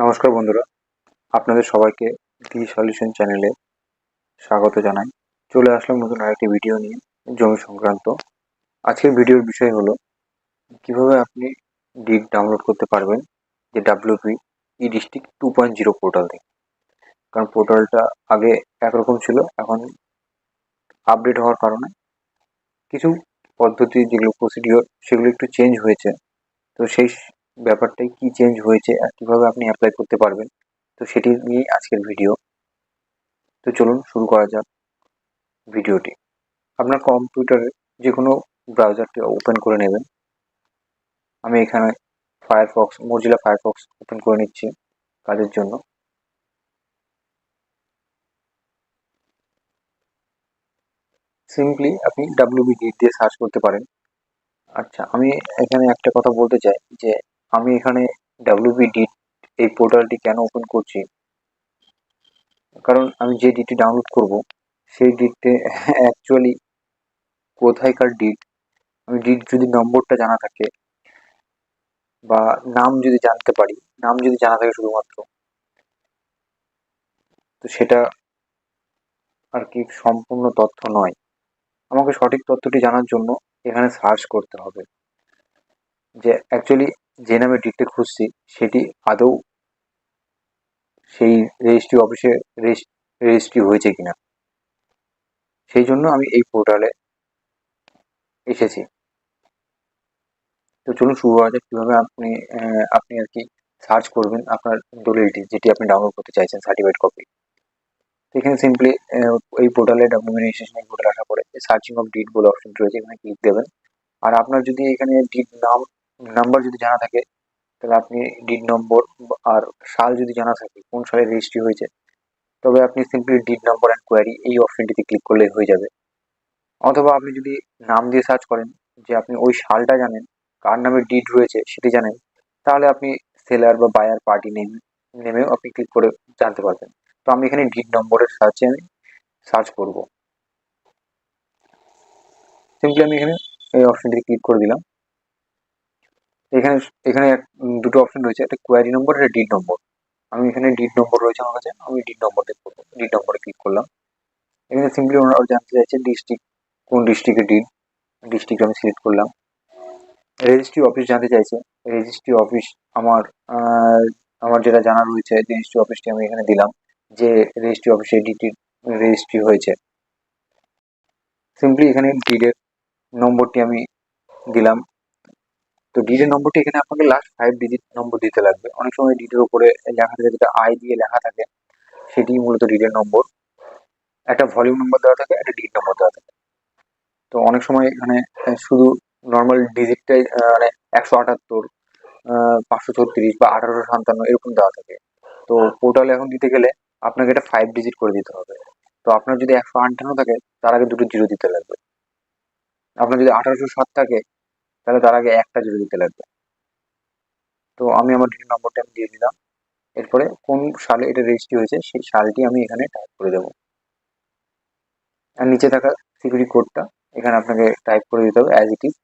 নমস্কার বন্ধুরা। আপনাদের সবাইকে দি সলিউশন চ্যানেলে স্বাগত জানাই। চলে আসলাম নতুন আরেকটি ভিডিও নিয়ে, জমি সংক্রান্ত। আজকের ভিডিওর বিষয় হলো, কীভাবে আপনি ডিড ডাউনলোড করতে পারবেন, যে WB e district two point zero portal থেকে। কারণ পোর্টালটা আগে একরকম ছিল, এখন আপডেট হওয়ার কারণে কিছু পদ্ধতি, যেগুলো প্রসিডিওর সেগুলো একটু চেঞ্জ হয়েছে। তো সেই ব্যাপারটাই কি চেঞ্জ হয়েছে আর কীভাবে আপনি অ্যাপ্লাই করতে পারবেন, তো সেটি নিয়েই আজকের ভিডিও তো চলুন শুরু করা যাক ভিডিওটি আপনার কম্পিউটারে যে কোনো ব্রাউজারটি ওপেন করে নেবেন। আমি এখানে ফায়ারফক্স মজিলা ফায়ারফক্স ওপেন করে নিচ্ছি কাজের জন্য। সিম্পলি আপনি ডাব্লিউবি গেট দিয়ে সার্চ করতে পারেন। আচ্ছা আমি এখানে একটা কথা বলতে চাই যে আমি এখানে ডাব্লিউবি ডিট এই পোর্টালটি কেন ওপেন করছি? কারণ আমি যে ডিটটি ডাউনলোড করব, সেই ডিটে অ্যাকচুয়ালি কোথায়কার ডিট আমি ডিট যদি নম্বরটা জানা থাকে, বা নাম যদি জানতে পারি, নাম যদি জানা থাকে শুধুমাত্র, তো সেটা আর কি সম্পূর্ণ তথ্য নয়। আমাকে সঠিক তথ্যটি জানার জন্য এখানে সার্চ করতে হবে। যে অ্যাকচুয়ালি যে নামে ডিটে খুঁজছি, সেটি আদৌ সেই রেজিস্ট্রি অফিসে রেজিস্ট্রি হয়েছে কিনা। সেই জন্য আমি এই পোর্টালে এসেছি। তো চলুন শুরু হওয়া যাক। কীভাবে আপনি আপনি আর কি সার্চ করবেন আপনার দলিলটি, যেটি আপনি ডাউনলোড করতে চাইছেন, সার্টিফাইড কপি। তো এখানে সিম্পলি এই পোর্টালে ডকুমেন্ট রেজিস্ট্রেশন পোর্টাল আসার পরে সার্চিং অফ ডিট বলে অপশন রয়েছে, এখানে ক্লিক দেবেন। আর আপনার যদি এখানে ডিট নাম নাম্বার যদি জানা থাকে, তাহলে আপনি ডিড নম্বর আর সাল যদি জানা থাকে, কোন সালে রেজিস্ট্রি হয়েছে, তবে আপনি simply deed number and query এই অপশনটিতে ক্লিক করলে হয়ে যাবে। অথবা আপনি যদি নাম দিয়ে সার্চ করেন, যে আপনি ওই সালটা জানেন, কার নামে ডিড রয়েছে সেটি জানেন, তাহলে আপনি সেলার বা বায়ার পার্টি নেম নেমেও আপনি ক্লিক করে জানতে পারবেন। তো আমি এখানে ডিড নম্বরের সার্চে আমি সার্চ করব। সিম্পলি আমি এখানে এই অপশনটিতে ক্লিক করে দিলাম। এখানে এখানে দুটো অপশন রয়েছে। একটা কোয়ারি নম্বর একটা ডিড নম্বর আমি এখানে ডিড নম্বর রয়েছে আমার কাছে। আমি ডিড নম্বর দিয়ে করব। ডিড নম্বরে ক্লিক করলাম। এখানে সিম্পলি ওনারা জানতে চাইছে ডিস্ট্রিক্ট কোন ডিস্ট্রিক্টের ডিড ডিস্ট্রিক্ট আমি সিলেক্ট করলাম। রেজিস্ট্রি অফিস জানতে চাইছে। রেজিস্ট্রি অফিস আমার আমার যেটা জানা রয়েছে রেজিস্ট্রি অফিসটি আমি এখানে দিলাম যে রেজিস্ট্রি অফিসে ডিটি রেজিস্ট্রি হয়েছে। সিম্পলি এখানে ডিডের নম্বরটি আমি দিলাম। তো ডিডের নম্বরটি এখানে আপনাকে লাস্ট ফাইভ ডিজিট নম্বর দিতে লাগবে। অনেক সময় ডিডের উপরে লেখা থাকে যেটা আই দিয়ে লেখা থাকে সেটি মূলত ডিডের নম্বর একটা ভলিউম নম্বর দেওয়া থাকে, একটা ডিড নম্বর দেওয়া থাকে। তো অনেক সময় এখানে শুধু নর্মাল ডিজিটটাই মানে একশো আটাত্তর পাঁচশো ছত্রিশ বা আঠারোশো সাতান্ন এরকম দেওয়া থাকে। তো পোর্টালে এখন দিতে গেলে আপনাকে এটা ফাইভ ডিজিট করে দিতে হবে। তো আপনার যদি একশো আটান্ন থাকে, তার আগে দুটো জিরো দিতে লাগবে। আপনার যদি আঠারোশো সাত থাকে তাহলে তার আগে একটা জিরো দিতে লাগবে। তো আমি আমার ডিটেল নম্বরটা আমি দিয়ে দিলাম। এরপরে কোন সালে এটা রেজিস্ট্রি হয়েছে, সেই সালটি আমি এখানে টাইপ করে দেবো। আর নিচে থাকা সিকিউরিটি কোডটা এখানে আপনাকে টাইপ করে দিতে হবে অ্যাজ ইট ইজ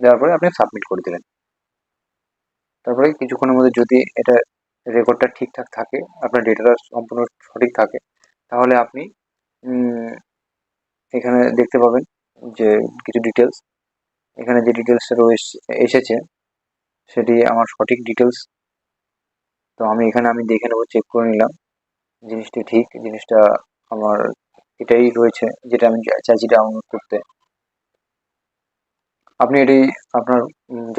দেওয়ার পরে আপনি সাবমিট করে দিলেন। তারপরে কিছুক্ষণের মধ্যে যদি এটা রেকর্ডটা ঠিকঠাক থাকে, আপনার ডেটাটা সম্পূর্ণ সঠিক থাকে, তাহলে আপনি এখানে দেখতে পাবেন যে কিছু ডিটেলস এখানে যে ডিটেলসটা রয়েছে, এসেছে, সেটি আমার সঠিক ডিটেলস তো আমি এখানে আমি দেখে নেব চেক করে নিলাম, জিনিসটি ঠিক, জিনিসটা আমার এটাই রয়েছে যেটা আমি চাইছি ডাউনলোড করতে। আপনি এটি আপনার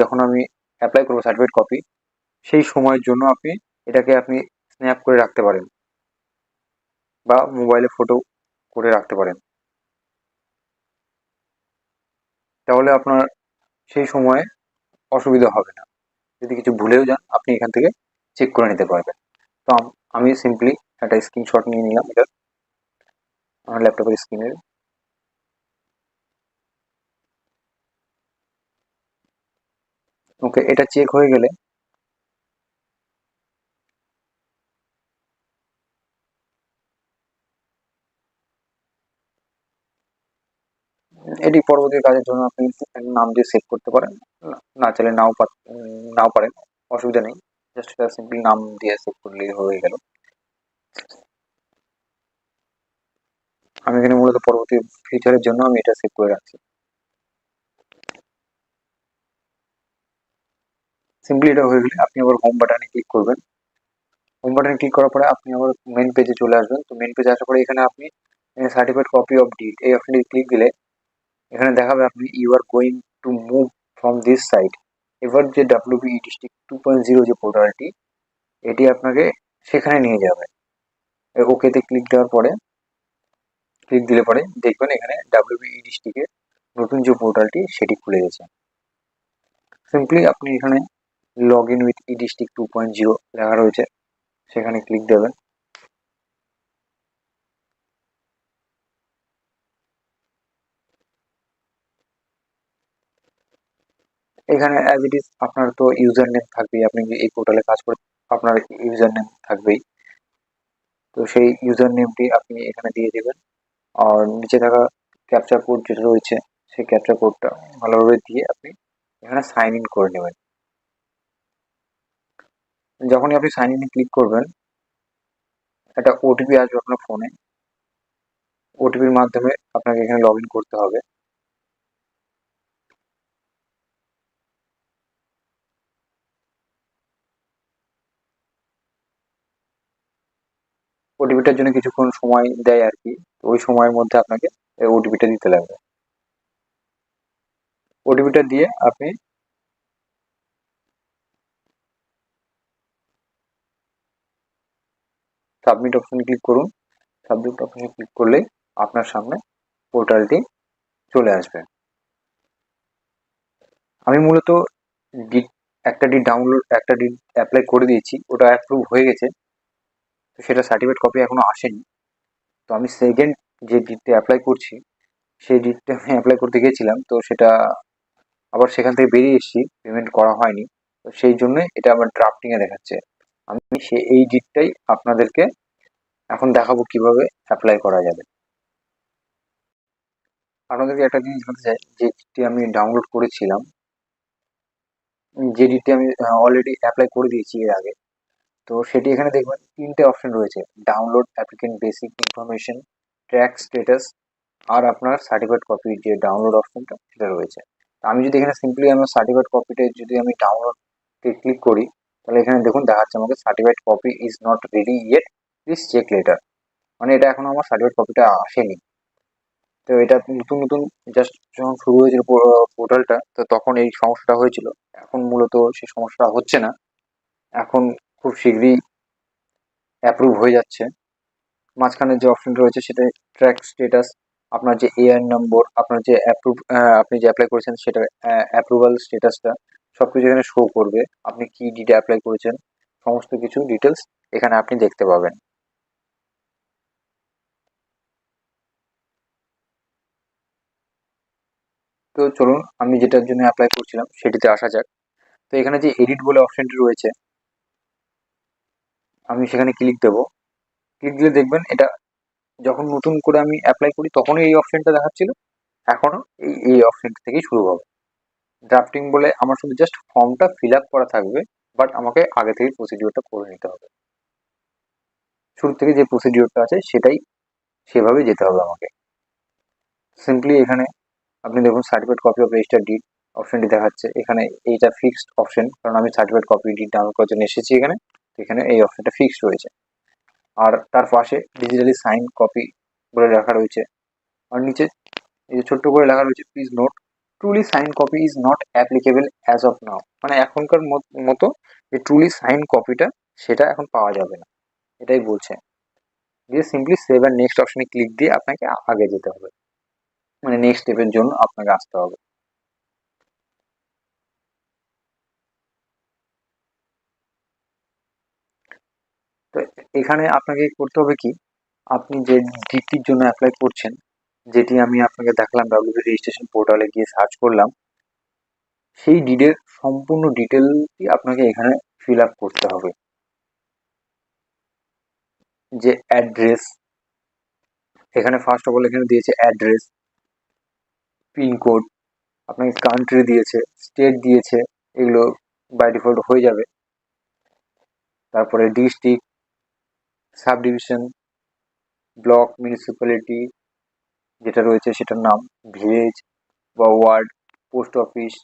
যখন আমি অ্যাপ্লাই করব সার্টিফিকেট কপি সেই সময়ের জন্য আপনি এটাকে আপনি স্ন্যাপ করে রাখতে পারেন বা মোবাইলে ফটো করে রাখতে পারেন। তাহলে আপনার সেই সময়ে অসুবিধা হবে না। যদি কিছু ভুলেও যান, আপনি এখান থেকে চেক করে নিতে পারবেন। তো আমি সিম্পলি একটা স্ক্রিনশট নিয়ে নিলাম এটা। আমার ল্যাপটপের স্ক্রিনের ওকে এটা চেক হয়ে গেলে এটি পরবর্তী কাজের জন্য আপনি নাম দিয়ে সেভ করতে পারেন। না চাইলে নাও নাও পারেন। অসুবিধা নেই। জাস্ট এটা সিম্পলি নাম দিয়ে সেভ করলেই হয়ে গেল। আমি এখানে মূলত পরবর্তী ফিচারের জন্য আমি এটা সেভ করে রাখছি। সিম্পলি এটা হয়ে গেলে আপনি আবার হোম বাটনে ক্লিক করবেন। হোম বাটনে ক্লিক করার পরে আপনি আবার মেন পেজে চলে আসবেন। তো মেন পেজে আসার পরে এখানে আপনি সার্টিফাইড কপি অফ ডিট এই অপশনটি ক্লিক দিলে এখানে দেখাবে আপনি you are going to move from this site এবার যে WB district two point zero যে পোর্টালটি এটি আপনাকে সেখানে নিয়ে যাবে। ওকেতে ক্লিক দেওয়ার পরে ক্লিক দিলে পরে দেখবেন এখানে ডাব্লিউবি ডিস্ট্রিক্টের নতুন যে পোর্টালটি সেটি খুলে গেছে। সিম্পলি আপনি এখানে log in with e district two point zero লেখা রয়েছে, সেখানে ক্লিক দেবেন। এখানে অ্যাজ ইট ইজ আপনার তো ইউজার নেম থাকবেই। আপনি এই পোর্টালে কাজ করে আপনার ইউজার নেম থাকবেই। তো সেই ইউজার নেমটি আপনি এখানে দিয়ে দেবেন। আর নিচে থাকা ক্যাপচার কোড যেটা রয়েছে, সেই ক্যাপচার কোডটা ভালোভাবে দিয়ে আপনি এখানে সাইন ইন করে নেবেন। যখনই আপনি সাইন ইনে ক্লিক করবেন, একটা ওটিপি আসবে আপনার ফোনে ওটিপির মাধ্যমে আপনাকে এখানে লগ করতে হবে। ওটিপিটার জন্য কিছুক্ষণ সময় দেয় আর কি। ওই সময়ের মধ্যে আপনাকে ওটিপিটা দিতে লাগবে। ওটিপিটা দিয়ে আপনি সাবমিট অপশনে ক্লিক করুন। সাবমিট অপশনে ক্লিক করলে আপনার সামনে পোর্টালটি চলে আসবে। আমি মূলত একটা ডিট ডাউনলোড একটা ডিট অ্যাপ্লাই করে দিয়েছি। ওটা অ্যাপ্রুভ হয়ে গেছে। তো সেটা সার্টিফিকেট কপি এখনও আসেনি। তো আমি সেকেন্ড যে ডিটটা অ্যাপ্লাই করছি, সেই ডিটটা আমি অ্যাপ্লাই করতে গিয়েছিলাম। তো সেটা আবার সেখান থেকে বেরিয়ে এসেছি পেমেন্ট করা হয়নি। তো সেই জন্য এটা আমার ড্রাফটিংয়ে দেখাচ্ছে। আমি সে, এই ডিটটাই আপনাদেরকে এখন দেখাবো কীভাবে অ্যাপ্লাই করা যাবে। আপনাদেরকে একটা জিনিস জানতে চাই, যে ডিটটি আমি ডাউনলোড করেছিলাম, যে ডিটটি আমি অলরেডি অ্যাপ্লাই করে দিয়েছি এর আগে তো সেটি এখানে দেখবেন তিনটে অপশন রয়েছে। Download applicant basic information track status আর আপনার সার্টিফিকেট কপির যে ডাউনলোড অপশনটা সেটা রয়েছে। আমি যদি এখানে সিম্পলি আমার সার্টিফিকেট কপিটা যদি আমি ডাউনলোডকে ক্লিক করি, তাহলে এখানে দেখুন দেখাচ্ছে আমাকে certificate copy is not ready yet please check later মানে এটা এখনও আমার সার্টিফিকেট কপিটা আসেনি। তো এটা নতুন নতুন জাস্ট যখন শুরু হয়েছিল পোর্টালটা তো তখন এই সমস্যাটা হয়েছিল। এখন মূলত সেই সমস্যাটা হচ্ছে না। এখন খুব শীঘ্রই অ্যাপ্রুভ হয়ে যাচ্ছে। মাঝখানে যে অপশনটা রয়েছে সেটা ট্র্যাক স্টেটাস আপনার যে এআই নম্বর আপনার যে অ্যাপ্রুভ আপনি যে অ্যাপ্লাই করেছেন সেটার অ্যাপ্রুভাল স্টেটাসটা সব কিছু এখানে শো করবে। আপনি কি ডিটে অ্যাপ্লাই করেছেন, সমস্ত কিছু ডিটেলস এখানে আপনি দেখতে পাবেন। তো চলুন, আমি যেটার জন্য অ্যাপ্লাই করছিলাম সেটিতে আসা যাক। তো এখানে যে এডিট বলে অপশনটি রয়েছে আমি সেখানে ক্লিক দেব। ক্লিক দিলে দেখবেন এটা যখন নতুন করে আমি অ্যাপ্লাই করি তখনই এই অপশনটা দেখাচ্ছিল। এখনও এই এই অপশনটা থেকেই শুরু হবে। ড্রাফটিং বলে আমার শুধু জাস্ট ফর্মটা ফিল আপ করা থাকবে বাট আমাকে আগে থেকেই প্রসিডিওরটা করে নিতে হবে। শুরু থেকে যে প্রসিডিওরটা আছে সেটাই সেভাবে যেতে হবে আমাকে। সিম্পলি এখানে আপনি দেখুন certificate copy of register deed অপশনটি দেখাচ্ছে। এখানে এইটা ফিক্সড অপশন কারণ আমি সার্টিফিকেট কপি ডিট ডাউনলোড করার জন্য এসেছি এখানে। এখানে এই অপশনটা ফিক্সড রয়েছে। আর তার পাশে ডিজিটালি সাইন কপি বলে লেখা রয়েছে। আর নিচে এই যে ছোট্ট করে লেখা রয়েছে please note truly sign copy is not applicable as of now মানে এখনকার মতো যে ট্রুলি সাইন কপিটা সেটা এখন পাওয়া যাবে না। এটাই বলছে। দিয়ে সিম্পলি সেভ নেক্সট অপশনে ক্লিক দিয়ে আপনাকে আগে যেতে হবে। মানে নেক্সট স্টেপের জন্য আপনাকে আসতে হবে তো এখানে আপনাকে করতে হবে কি? আপনি যে ডিটির জন্য অ্যাপ্লাই করছেন, যেটি আমি আপনাকে দেখালাম ডাব্লিউবি রেজিস্ট্রেশন পোর্টালে গিয়ে সার্চ করলাম, সেই ডিডের সম্পূর্ণ ডিটেলটি আপনাকে এখানে ফিল আপ করতে হবে। যে অ্যাড্রেস এখানে ফার্স্ট অফ অল এখানে দিয়েছে অ্যাড্রেস পিনকোড আপনাকে কান্ট্রি দিয়েছে স্টেট দিয়েছে, এগুলো বাই ডিফল্ট হয়ে যাবে। তারপরে district sub division block, municipality যেটা রয়েছে সেটার নাম, ভিলেজ বা ওয়ার্ড, পোস্ট অফিস,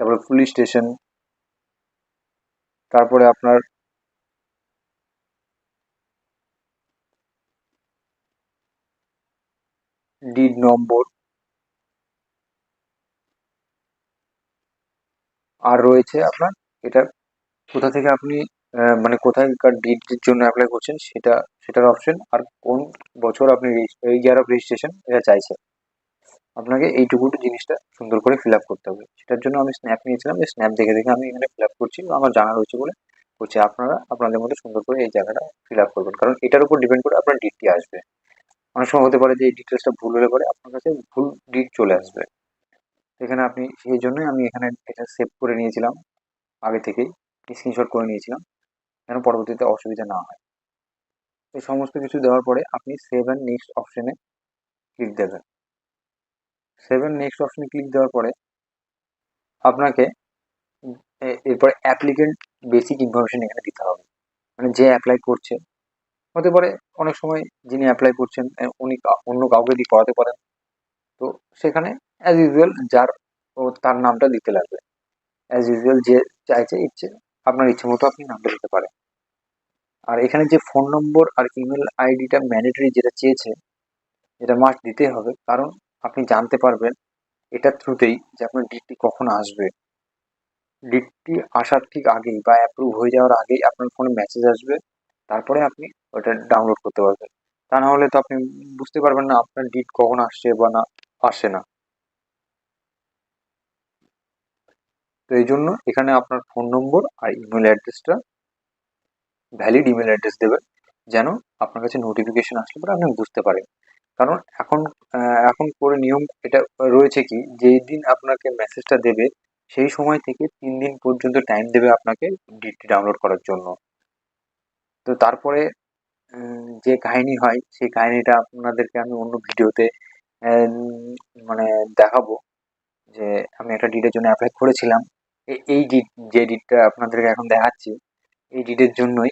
তারপরে পুলিশ স্টেশন, তারপরে আপনার ডিড নম্বর, আর রয়েছে আপনার, এটা কোথা থেকে আপনি মানে কোথায়কার ডিডের জন্য অ্যাপ্লাই করছেন সেটা, সেটার অপশন আর কোন বছর আপনি ইয়ার অফ রেজিস্ট্রেশন এটা চাইছেন। আপনাকে এইটুকু জিনিসটা সুন্দর করে ফিল আপ করতে হবে। সেটার জন্য আমি স্ন্যাপ নিয়েছিলাম যে স্ন্যাপ দেখে দেখে আমি এখানে ফিল আপ করছি, আমার জানা রয়েছে বলে করছি আপনারা আপনাদের মধ্যে সুন্দর করে এই জায়গাটা ফিল আপ করবেন। কারণ এটার উপর ডিপেন্ড করে আপনার ডিটটি আসবে। অনেক সময় হতে পারে যে এই ডিটেলসটা ভুল হলে পরে আপনার কাছে ভুল ডিট চলে আসবে। এখানে আপনি, সেই জন্যই আমি এখানে এটা সেভ করে নিয়েছিলাম। আগে থেকেই স্ক্রিনশট করে নিয়েছিলাম। যেন পরবর্তীতে অসুবিধা না হয়। এই সমস্ত কিছু দেওয়ার পরে আপনি সেভ অ্যান্ড নেক্সট অপশানে ক্লিক দেবেন। সেভেন নেক্সট অপশানে ক্লিক দেওয়ার পরে আপনাকে এরপরে অ্যাপ্লিকেন্ট বেসিক ইনফরমেশন এখানে দিতে হবে। মানে যে অ্যাপ্লাই করছে, হতে পারে অনেক সময় যিনি অ্যাপ্লাই করছেন উনি অন্য কাউকে দিয়ে করাতে পারেন। তো সেখানে অ্যাজ ইউজুয়াল যার ও তার নামটা দিতে লাগবে। অ্যাজ ইউজুয়াল যে চাইছে, ইচ্ছে, আপনার ইচ্ছে মতো আপনি নামটা দিতে পারেন। আর এখানে যে ফোন নম্বর আর ইমেল আইডিটা ম্যান্ডেটরি যেটা চেয়েছে, এটা মাস্ট দিতে হবে। কারণ আপনি জানতে পারবেন এটার থ্রুতেই যে আপনার ডিটটি কখন আসবে। ডিটটি আসার ঠিক আগেই বা অ্যাপ্রুভ হয়ে যাওয়ার আগেই আপনার ফোনে মেসেজ আসবে। তারপরে আপনি ওটা ডাউনলোড করতে পারবেন। তা না হলে তো আপনি বুঝতে পারবেন না আপনার ডিট কখন আসছে বা না, আসে না। তো এই জন্য এখানে আপনার ফোন নম্বর আর ইমেল অ্যাড্রেসটা ভ্যালিড ইমেল অ্যাড্রেস দেবেন যেন আপনার কাছে নোটিফিকেশন আসলে পরে আপনি বুঝতে পারেন। কারণ এখন এখন করে নিয়ম এটা রয়েছে কি, যেই দিন আপনাকে মেসেজটা দেবে, সেই সময় থেকে তিন দিন পর্যন্ত টাইম দেবে আপনাকে ডিটটি ডাউনলোড করার জন্য। তো তারপরে যে কাহিনী হয়, সেই কাহিনীটা আপনাদেরকে আমি অন্য ভিডিওতে মানে দেখাবো, যে আমি একটা ডিটের জন্য অ্যাপ্লাই করেছিলাম। এই ডিট যে ডিটটা আপনাদেরকে এখন দেখাচ্ছি, এই ডিটের জন্যই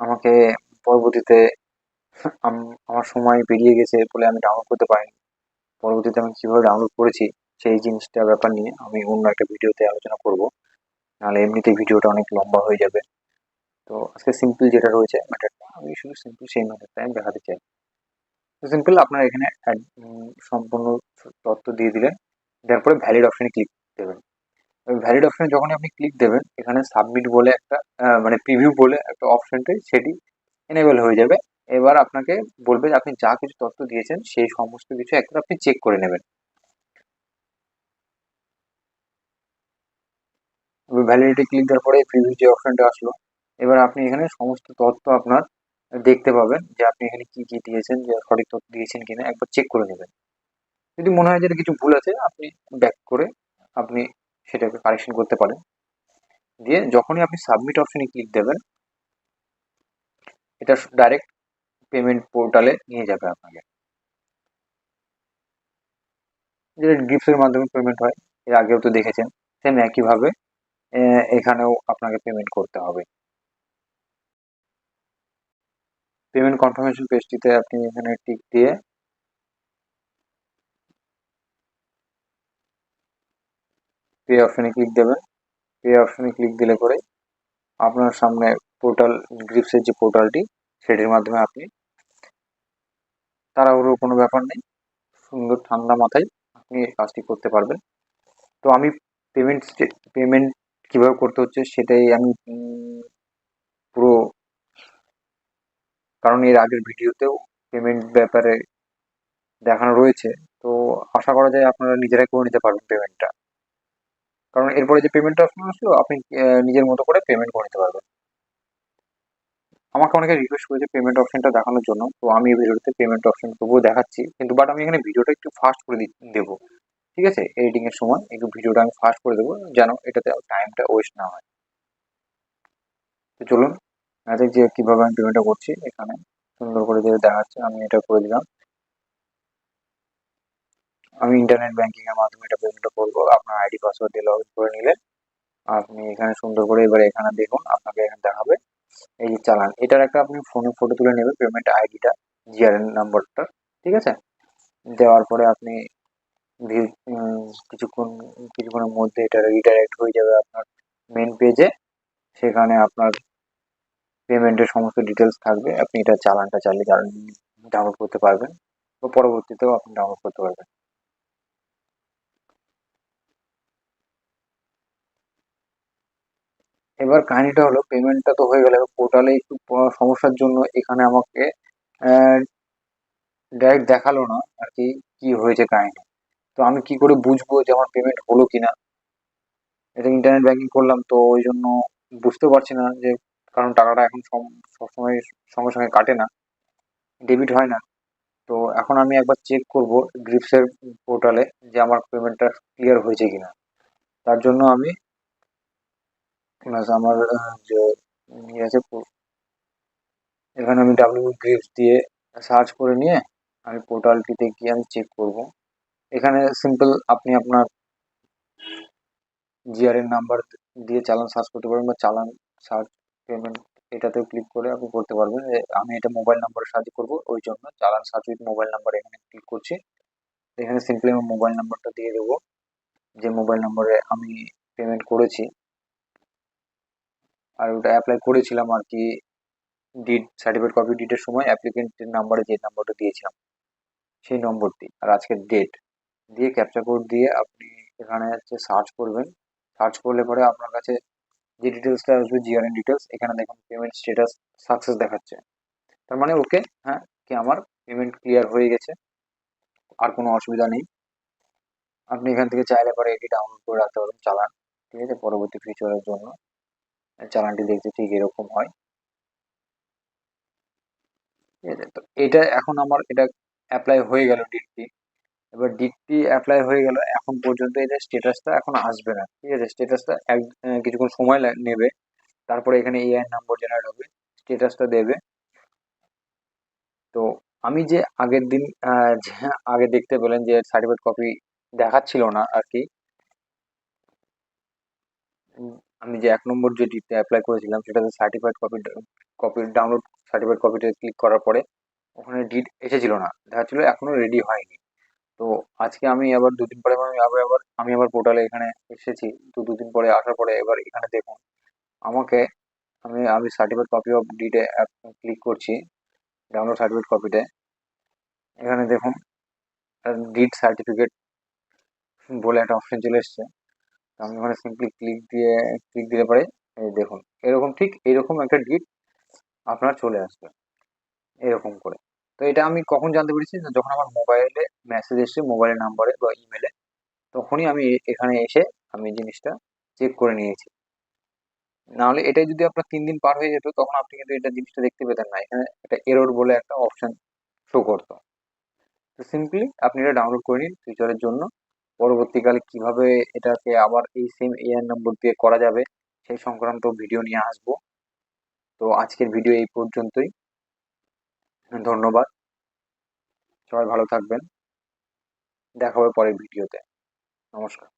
আমাকে পরবর্তীতে আমার সময় পেরিয়ে গেছে বলে আমি ডাউনলোড করতে পারিনি। পরবর্তীতে আমি কীভাবে ডাউনলোড করেছি সেই জিনিসটা ব্যাপার নিয়ে আমি অন্য একটা ভিডিওতে আলোচনা করব। নাহলে এমনিতে ভিডিওটা অনেক লম্বা হয়ে যাবে। তো আজকে সিম্পল যেটা রয়েছে ম্যাটারটা আমি শুধু সিম্পল সেই ম্যাটারটা আমি দেখাতে চাই। তো সিম্পল আপনারা এখানে সম্পূর্ণ তথ্য দিয়ে দিলেন। দেওয়ার পরে ভ্যালিড অপশনে ক্লিক দেবেন। ভ্যালিড অপশনে যখন আপনি ক্লিক দেবেন, এখানে সাবমিট বলে একটা মানে প্রিভিউ বলে একটা অপশনটা সেটি এনেবেল হয়ে যাবে। এবার আপনাকে বলবে আপনি যা কিছু তথ্য দিয়েছেন, সেই সমস্ত কিছু একবার আপনি চেক করে নেবেন। ভ্যালিডিটি ক্লিক দেওয়ার পরে প্রিভিউ যে অপশনটা আসলো, এবার আপনি এখানে সমস্ত তথ্য আপনার দেখতে পাবেন যে আপনি এখানে কি কি দিয়েছেন, যে সঠিক তথ্য দিয়েছেন কিনা, একবার চেক করে নেবেন। যদি মনে হয় যে কিছু ভুল আছে, আপনি ব্যাক করে আপনি সেটাকে কারেকশন করতে পারেন। দিয়ে যখনই আপনি সাবমিট অপশনে ক্লিক দেবেন, এটা ডাইরেক্ট পেমেন্ট পোর্টালে নিয়ে যাবে আপনাকে। যেটা গিফটের মাধ্যমে পেমেন্ট হয়, এর আগেও তো দেখেছেন সেম একইভাবে এখানেও আপনাকে পেমেন্ট করতে হবে। পেমেন্ট কনফার্মেশন পেজটিতে আপনি এখানে টিক দিয়ে পে অপশনে ক্লিক দেবেন। পে অপশনে ক্লিক দিলে পরে আপনার সামনে পোর্টাল গ্রিপসের যে পোর্টালটি সেটির মাধ্যমে আপনি তাড়াহুড়ো কোনো ব্যাপার নেই। সুন্দর ঠান্ডা মাথায় আপনি কাজটি করতে পারবেন। তো আমি পেমেন্ট পেমেন্ট কীভাবে করতে হচ্ছে সেটাই আমি পুরো কারণ এর আগের ভিডিওতেও পেমেন্ট ব্যাপারে দেখানো রয়েছে। তো আশা করা যায় আপনারা নিজেরাই করে নিতে পারবেন পেমেন্টটা কারণ এরপরে যে পেমেন্ট অপশন আসলো আপনি নিজের মতো করে পেমেন্ট করে নিতে পারবেন। আমাকে অনেকে রিকোয়েস্ট করেছে পেমেন্ট অপশনটা দেখানোর জন্য, তো আমি এই ভিডিওতে পেমেন্ট অপশন তবুও দেখাচ্ছি। কিন্তু বাট আমি এখানে ভিডিওটা একটু ফাস্ট করে দেবো। ঠিক আছে? এডিটিং এর সময় একটু ভিডিওটা আমি ফাস্ট করে দেবো, যেন এটাতে টাইমটা ওয়েস্ট না হয়। তো চলুন ম্যাজিক যে কীভাবে আমি পেমেন্টটা করছি এখানে। সুন্দর করে যে দেখাচ্ছে, আমি এটা করে দিলাম। আমি ইন্টারনেট ব্যাংকিং এর মাধ্যমে এটা পেমেন্টটা করব। আপনার আইডি পাসওয়ার্ড দিয়ে লগ ইন করে নিলে আপনি এখানে সুন্দর করে এবার এখানে দেখুন, আপনাকে এখানে দেখাবে। এই যে চালান, এটার একটা আপনি ফোনে ফটো তুলে নেবে পেমেন্ট আইডিটা জিআরএন নাম্বারটা ঠিক আছে? দেওয়ার পরে আপনি কিছুক্ষণ, কিছুক্ষণের মধ্যে এটা রিডাইরেক্ট হয়ে যাবে আপনার মেন পেজে সেখানে আপনার পেমেন্টের সমস্ত ডিটেলস থাকবে। আপনি এটা চালানটা চালিয়ে ডাউনলোড করতে পারবেন। বা পরবর্তীতেও আপনি ডাউনলোড করতে পারবেন। এবার কাহিনিটা হলো পেমেন্টটা তো হয়ে গেল। পোর্টালে একটু সমস্যার জন্য এখানে আমাকে ডাইরেক্ট দেখাল না আর কি কি হয়েছে কাহিনি। তো আমি কি করে বুঝব যে আমার পেমেন্ট হলো কিনা? এটা ইন্টারনেট ব্যাংকিং করলাম তো ওই জন্য বুঝতে পারছি না যে, কারণ টাকাটা এখন সবসময় সঙ্গে সঙ্গে কাটে না ডেবিট হয় না। তো এখন আমি একবার চেক করব গ্রিপসের পোর্টালে যে আমার পেমেন্টটা ক্লিয়ার হয়েছে কিনা। তার জন্য আমি প্লাস আমার যে ইয়ে আছে এখানে আমি ডাব্লিউ গ্রিপস দিয়ে সার্চ করে নিয়ে আমি পোর্টালটিতে গিয়ে আমি চেক করব। এখানে সিম্পল আপনি আপনার জিআরএন নাম্বার দিয়ে চালান সার্চ করতে পারবেন বা চালান সার্চ পেমেন্ট এটাতেও ক্লিক করে আপনি করতে পারবেন। আমি এটা মোবাইল নাম্বারে সার্চ করব, ওই জন্য challan search with mobile number এখানে ক্লিক করছি। এখানে সিম্পলি আমি মোবাইল নাম্বারটা দিয়ে দেবো। যে মোবাইল নাম্বারে আমি পেমেন্ট করেছি আর ওটা অ্যাপ্লাই করেছিলাম আর কি ডিড সার্টিফিকেট কপি ডিটের সময় অ্যাপ্লিকেন্টের নাম্বারে যে নাম্বারটা দিয়েছিলাম, সেই নম্বরটি আর আজকের ডেট দিয়ে ক্যাপচা কোড দিয়ে আপনি এখানে হচ্ছে সার্চ করবেন। সার্চ করলে পরে আপনার কাছে যে ডিটেলসটা আসবে জিআরএন ডিটেলস এখানে দেখুন পেমেন্ট স্ট্যাটাস সাকসেস দেখাচ্ছে। তার মানে ওকে হ্যাঁ কি আমার পেমেন্ট ক্লিয়ার হয়ে গেছে, আর কোনো অসুবিধা নেই। আপনি এখান থেকে চাইলে পরে এটি ডাউনলোড করে রাখতে পারবেন, চালান, ঠিক আছে, পরবর্তী ফিউচারের জন্য। চালানটি দেখতে ঠিক এরকম হয়। তো এটা এখন আমার, এটা অ্যাপ্লাই হয়ে গেল ডিটটি এবার ডিটটি অ্যাপ্লাই হয়ে গেল, এখন পর্যন্ত এটা স্টেটাসটা এখন আসবে না, ঠিক আছে? স্টেটাসটা এক কিছুক্ষণ সময় নেবে, তারপরে এখানে এআই নাম্বার জেনারেট হবে স্টেটাসটা দেবে। তো আমি যে আগের দিন আগে দেখতে পেলেন যে সার্টিফিকেট কপি দেখাচ্ছিল না আর কি আমি যে এক নম্বর যে ডিটটা অ্যাপ্লাই করেছিলাম, সেটাতে certified copy copy download certified কপিটা ক্লিক করার পরে ওখানে ডিট এসেছিল না। দেখাচ্ছিল এখনও রেডি হয়নি। তো আজকে আমি আবার দুদিন পরে আমি আবার আবার, আমি আবার পোর্টালে এখানে এসেছি। তো দুদিন পরে আসার পরে এবার এখানে দেখুন, আমাকে আমি আমি সার্টিফাইড কপি অফ ডিটে অ্যাপ ক্লিক করছি ডাউনলোড সার্টিফিকেট কপিতে এখানে দেখুন ডিট সার্টিফিকেট বলে একটা অপশন চলে এসছে। আমি ওখানে সিম্পলি ক্লিক দিয়ে ক্লিক দিলে পরে দেখুন, এরকম ঠিক এরকম একটা ডিট আপনার চলে আসবে এরকম করে। তো এটা আমি কখন জানতে পেরেছি? যখন আমার মোবাইলে মেসেজ এসছে মোবাইলের নাম্বারে বা ইমেলে তখনই আমি এখানে এসে আমি জিনিসটা চেক করে নিয়েছি। নাহলে এটাই যদি আপনার তিন দিন পার হয়ে যেত, তখন আপনি কিন্তু এটা জিনিসটা দেখতে পেতেন না। এখানে একটা এরোর বলে একটা অপশান শো করতো। তো সিম্পলি আপনি এটা ডাউনলোড করে নিন ফিউচারের জন্য। পরবর্তীকালে কীভাবে এটাকে আবার এই সেম এআই নম্বর দিয়ে করা যাবে, সেই সংক্রান্ত ভিডিও নিয়ে আসব। তো আজকের ভিডিও এই পর্যন্তই। ধন্যবাদ। সবাই ভালো থাকবেন। দেখা হবে পরের ভিডিওতে নমস্কার।